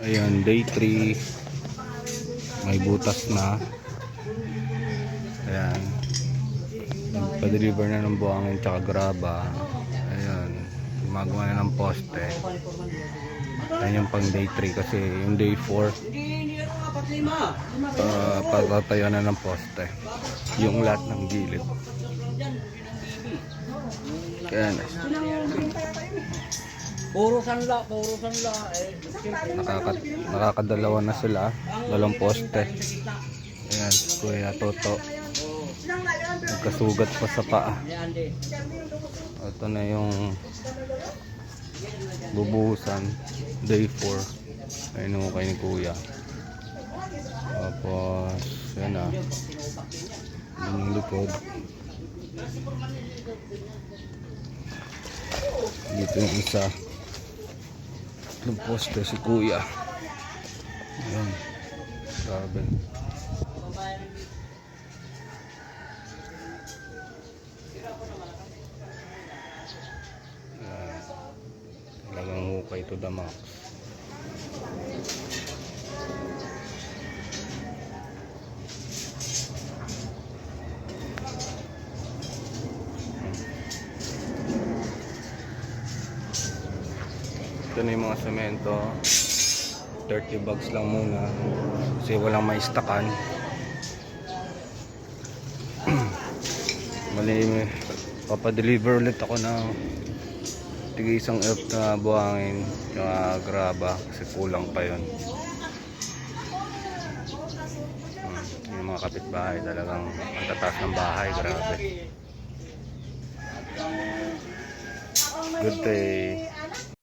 Ayan, day 3. May butas na. Ayan. Pa-deliver na ng buhangin tsaka graba. Ayan. Gumagawa na ng poste. Ayan yung pang day 3 kasi yung day 4 uh, patatayo na ng poste. Yung lahat ng gilid. Ayan. Puro sanla, puro sanla. Eh, Nakaka nakakadalawa na sila. Dalawang poste. Ayan, Kuya Toto. Nagkasugat pa sa paa. Ito na yung bubuhusan. Day 4. Ayun mo kay ni Kuya. Tapos, yan na. Yun yung likod. Dito yung isa. Yung poste si Kuya. Ayan. Grabe. Talagang hukay to the max. Ito na yung mga semento. 30 bags lang muna. Kasi walang maistakan. Mali, papadeliver ulit ako ng tigay isang elf na buhangin tsaka graba kasi kulang pa yon hmm, yung mga kapitbahay talagang ang tatas ng bahay grabe good day